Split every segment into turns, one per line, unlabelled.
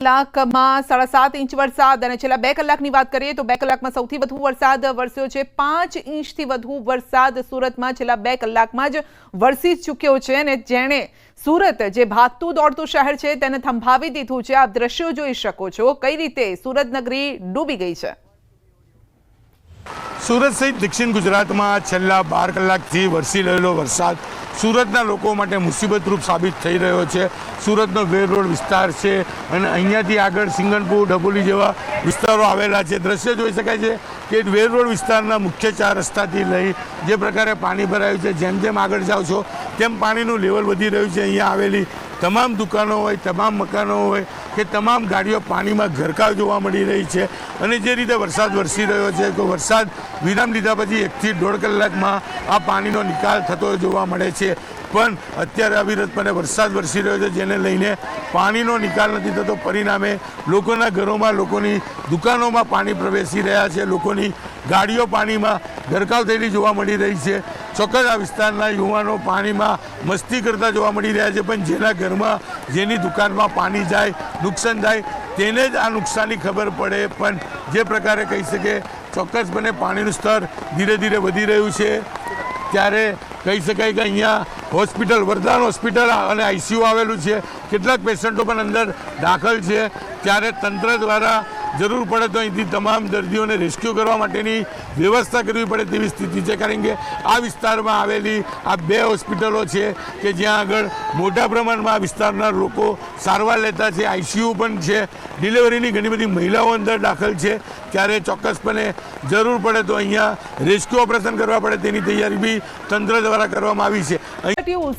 કલાકમાં સાડા સાત ઇંચ વરસાદ અને છેલ્લા બે કલાકની વાત કરીએ તો બે કલાકમાં સૌથી વધુ વરસાદ વરસ્યો છે. પાંચ ઇંચથી વધુ વરસાદ સુરતમાં છેલ્લા બે કલાકમાં જ વરસી ચૂક્યો છે અને જેણે સુરત જે ભાગતું દોડતું શહેર છે તેને થંભાવી દીધું છે. આપ દ્રશ્યો જોઈ શકો છો કઈ રીતે સુરત નગરી ડૂબી ગઈ છે.
સુરત સહિત દક્ષિણ ગુજરાતમાં છેલ્લા બાર કલાકથી વરસી રહેલો વરસાદ સુરતના લોકો માટે મુસીબતરૂપ સાબિત થઈ રહ્યો છે. સુરતનો વેર રોડ વિસ્તાર છે અને અહીંયાથી આગળ સિંગણપુર ડભોલી જેવા વિસ્તારો આવેલા છે. દ્રશ્ય જોઈ શકાય છે કે વેર રોડ વિસ્તારના મુખ્ય ચાર રસ્તાથી લઈ જે પ્રકારે પાણી ભરાયું છે, જેમ જેમ આગળ જાઓ છો, તેમ પાણીનું લેવલ વધી રહ્યું છે. અહીંયા આવેલી તમામ દુકાનો હોય, તમામ મકાનો હોય, કે તમામ ગાડીઓ પાણીમાં ગરકાવ જોવા મળી રહી છે. અને જે રીતે વરસાદ વરસી રહ્યો છે, તો વરસાદ વિરામ લીધા પછી એકથી દોઢ કલાકમાં આ પાણીનો નિકાલ થતો જોવા મળે છે. પણ અત્યારે અવિરતપણે વરસાદ વરસી રહ્યો છે, જેને લઈને પાણીનો નિકાલ નથી થતો. પરિણામે લોકોના ઘરોમાં, લોકોની દુકાનોમાં પાણી પ્રવેશી રહ્યા છે. લોકોની ગાડીઓ પાણીમાં ગરકાવ થયેલી જોવા મળી રહી છે. ચોક્કસ આ વિસ્તારના યુવાનો પાણીમાં મસ્તી કરતા જોવા મળી રહ્યા છે, પણ જેના ઘરમાં, જેની દુકાનમાં પાણી જાય, નુકસાન થાય, તેને જ આ નુકસાનની ખબર પડે. પણ જે પ્રકારે કહી શકે, ચોક્કસપણે પાણીનું સ્તર ધીરે ધીરે વધી રહ્યું છે. ત્યારે કહી શકાય કે અહીંયા હોસ્પિટલ, વરદાન હોસ્પિટલ અને આઈસીયુ આવેલું છે. કેટલાક પેશન્ટો પણ અંદર દાખલ છે. ત્યારે તંત્ર દ્વારા જરૂર પડે તો અહીંથી તમામ દર્દીઓને રેસ્ક્યુ કરવા માટેની વ્યવસ્થા કરવી પડે તેવી સ્થિતિ છે. કારણ કે આ વિસ્તારમાં આવેલી આ બે હોસ્પિટલો છે કે જ્યાં આગળ મોટા પ્રમાણમાં આ વિસ્તારના લોકો સારવાર લેતા છે. આઈસીયુ પણ છે. ડિલિવરીની ઘણી બધી મહિલાઓ અંદર દાખલ છે. ત્યારે ચોક્કસપણે જરૂર પડે તો અહીંયા રેસ્ક્યુ ઓપરેશન કરવા પડે તેની તૈયારી બી તંત્ર દ્વારા કરવામાં આવી છે.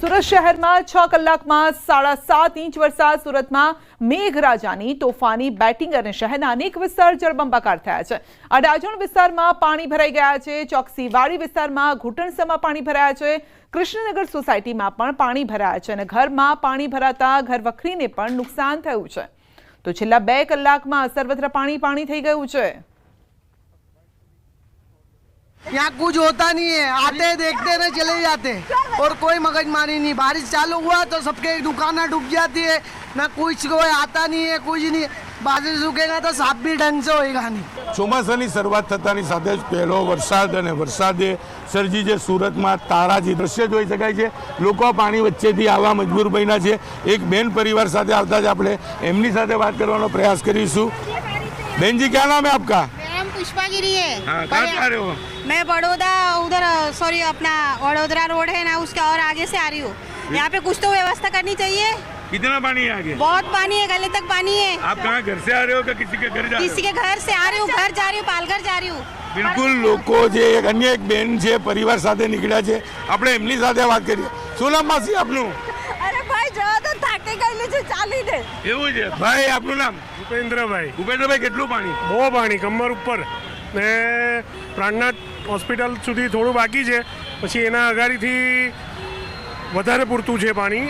સુરત શહેરમાં છ કલાકમાં સાડા સાત ઇંચ વરસાદ સુરતમાં મેઘરાજાની તોફાની, બેટિંગ અને શહેરના અનેક વિસ્તાર જળબંબાકાર થયા છે અડાજણ વિસ્તારમાં પાણી ભરાઈ ગયા છે ચોકસીવાડી વિસ્તારમાં ઘૂંટણસમાં પાણી ભરાયા છે કૃષ્ણનગર સોસાયટીમાં પણ પાણી ભરાયા છે અને ઘરમાં પાણી ભરાતા ઘર વખરીને પણ નુકસાન થયું છે તો છેલ્લા બે કલાકમાં સર્વત્ર પાણી પાણી થઈ ગયું છે
यहाँ कुछ होता नहीं है आते देखते ना चले जाते और कोई मगजमारी नहीं बारिश चालू हुआ तो सबके दुकानें डूब जाती है ना कुछ कोई आता नहीं है कुछ नहीं बारिश रुकेगा तो साफ भी ढंग से होएगा नहीं
ચોમાસાની શરૂઆત થતાની સાથે જ પહેલો વરસાદ અને વરસાદે સર્જી જે સુરતમાં તારાજી દ્રશ્ય જોઈ શકાય છે લોકો આ પાણી વચ્ચેથી આવવા મજબૂર બન્યા છે એક બેન પરિવાર સાથે આવતા જ આપણે એમની સાથે વાત કરવાનો પ્રયાસ કરીશું બેનજી ક્યાં નામ है आपका
मेरा नाम पुष्पा गिरी है
हाँ कहाँ से आ रहे हो
मैं बड़ौदा उधर सॉरी अपना वडोदरा रोड है ना उसके और आगे से आ रही हूँ यहाँ पे कुछ तो व्यवस्था करनी चाहिए
कितना पानी है आगे
बहुत पानी है गले तक पानी है
आप कहाँ घर से आ रहे हो कि किसी के घर जा रहे
किसी के घर से आ रही हूँ घर जा रही हूँ पालघर जा रही हूँ
બિલકુલ લોકો જે એક અન્ય એક બેન છે પરિવાર સાથે નીકળ્યા છે આપણે એમની સાથે વાત કરીએ શું નામ માસી આપનું
અરે ભાઈ જવા તો થાકી ગયેલી છે ચાલીને
એવું છે ભાઈ આપનું નામ
ભૂપેન્દ્રભાઈ
ભૂપેન્દ્રભાઈ કેટલું પાણી
બહુ પાણી કમર ઉપર ને પ્રાણનાથ હોસ્પિટલ સુધી થોડું બાકી છે પછી એના અગાડીથી વધારે પૂરતું છે પાણી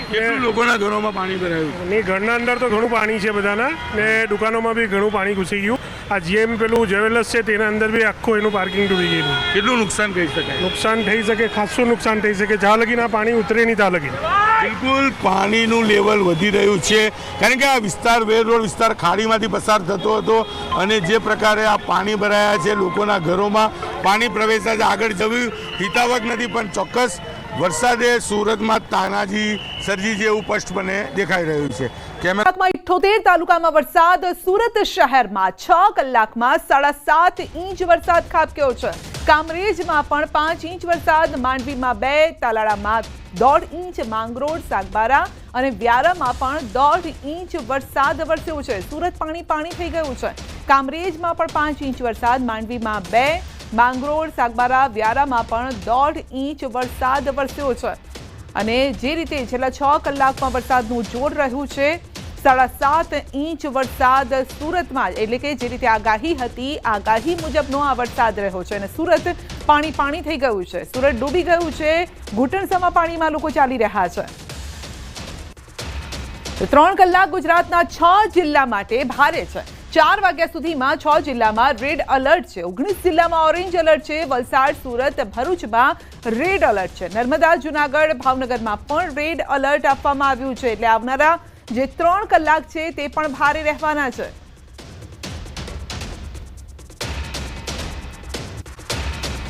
લોકોના ઘરોમાં પાણી ભરાયું?
ને ઘરના અંદર તો ઘણું પાણી છે બધાના ને દુકાનોમાં બી ઘણું પાણી ઘૂસી ગયું. આ જેમ પેલું જ્વેલર્સ છે તેના અંદર બી આખું એનું પાર્કિંગ ડૂબી ગયેલું
કેટલું નુકસાન થઈ શકે?
નુકસાન થઈ શકે ખાસું નુકસાન થઈ શકે. જ્યાં લગીને આ પાણી ઉતરે નહીં ત્યાં લગીને
બિલકુલ પાણીનું લેવલ વધી રહ્યું છે. કારણ કે આ વિસ્તાર વેર રોડ વિસ્તાર ખાડીમાંથી પસાર થતો હતો અને જે પ્રકારે આ પાણી ભરાયા છે લોકોના ઘરોમાં પાણી પ્રવેશતા આગળ જવું હિતાવક નથી પણ ચોક્કસ વરસાદે સુરતમાં તાનાજી સર્જી જેવું સ્પષ્ટપણે દેખાઈ રહ્યું છે. કેમેરા
કલાકમાં તાલુકામાં વરસાદ. સુરત શહેરમાં છ કલાકમાં સાડા સાત ઇંચ વરસાદ ખાબક્યો છે. કામરેજમાં પણ પાંચ ઇંચ વરસાદ. માંડવીમાં બે, તાલાળામાં દોઢ ઇંચ માંગરોળ, સાગબારા અને વ્યારામાં પણ દોઢ ઇંચ વરસાદ વરસ્યો છે. સુરત પાણી પાણી થઈ ગયું છે. કામરેજમાં પણ પાંચ ઇંચ વરસાદ. માંડવીમાં બે માંગરોળ, સાગબારા, વ્યારામાં પણ દોઢ ઇંચ વરસાદ વરસ્યો છે. અને જે રીતે છેલ્લા છ કલાકમાં વરસાદનું જોર રહ્યું છે, સાડા સાત ઇંચ વરસાદ સુરતમાં એટલે કે જે રીતે આગાહી હતી, આગાહી મુજબનો આ વરસાદ રહ્યો છે. અને સુરત પાણી પાણી થઈ ગયું છે. સુરત ડૂબી ગયું છે. ઘૂંટણસમાં પાણીમાં લોકો ચાલી રહ્યા છે. ત્રણ કલાક ગુજરાતના છ જિલ્લા માટે ભારે છે. ચાર વાગ્યા સુધીમાં છ જિલ્લામાં રેડ એલર્ટ છે. ઓગણીસ જિલ્લામાં ઓરેન્જ એલર્ટ છે. વલસાડ, સુરત, ભરૂચમાં રેડ એલર્ટ છે. નર્મદા, જુનાગઢ, ભાવનગરમાં પણ રેડ એલર્ટ આપવામાં આવ્યું છે. એટલે આવનારા જે ત્રણ કલાક છે તે પણ ભારે રહેવાના છે.